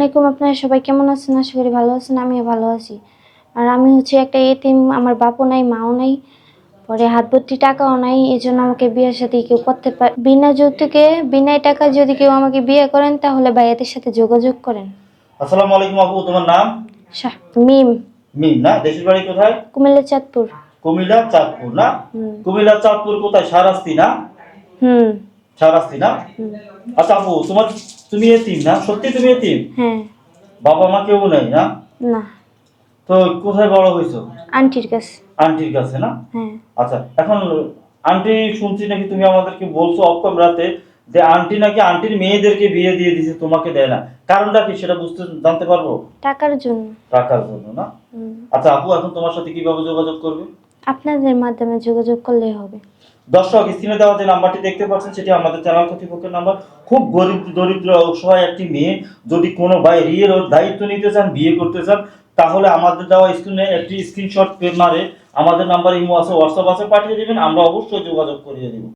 আলাইকুম আপনারা সবাই কেমন আছেন? আশা করি ভালো আছেন আমিও ভালো আছি। আর আমি হচ্ছে একটা এতিম আমার বাপও নাই মাও নাই পরে হাত ভর্তি টাকাও নাই এই জন্য আমাকে বিয়ের সাথে কেউ করতে পারে বিনা যৌতুকে বিনা টাকা যদি কেউ আমাকে বিয়ে করেন তাহলে ভাইয়াদের সাথে যোগাযোগ করেন। আসসালামু আলাইকুম আপু তোমার নাম? শাহ মিম। মিম না দেশের বাড়ি কোথায়? কুমিল্লা চাঁদপুর। কুমিল্লা চাঁদপুর না? কুমিল্লা চাঁদপুর কোথায়? সারাস্তি না? হুম। সারাস্তি না? আচ্ছা আপু তোমার তুমি এতিম না? সত্যি তুমি এতিম? হ্যাঁ। বাবা মা কেউ নেই না? না। তো কোথায় বড় হয়েছো? আন্টির কাছে। আন্টির কাছে না? হ্যাঁ। আচ্ছা এখন আন্টি শুনছি নাকি তুমি আমাদেরকে বলছো অক্ষম রাতে যে আন্টি নাকি আন্টির মেয়েদেরকে বিয়ে দিয়ে দিছে তোমাকে দেয় না। কারণটা কি সেটা বুঝতে জানতে পারব? টাকার জন্য। টাকার জন্য না? আচ্ছা আপু এখন তোমার সাথে কীভাবে যোগাযোগ করবে? আপনাদের মাধ্যমে যোগাযোগ করলেই হবে। দর্শক, স্ক্রিনে দেওয়া যে নাম্বারটি দেখতে পাচ্ছেন, সেটি আমাদের চ্যানেল কর্তৃপক্ষের নাম্বার। খুব গরিব, দরিদ্র অসহায় একটি মেয়ে যদি কোনো ভাই ওর দায়িত্ব নিতে চান, বিয়ে করতে চান, তাহলে আমাদের দেওয়া স্ক্রিনে একটি স্ক্রিনশট মারে আমাদের নাম্বার, ইমো আছে হোয়াটসঅ্যাপ আছে, পাঠিয়ে দেবেন। আমরা অবশ্যই যোগাযোগ করিয়ে দেবো।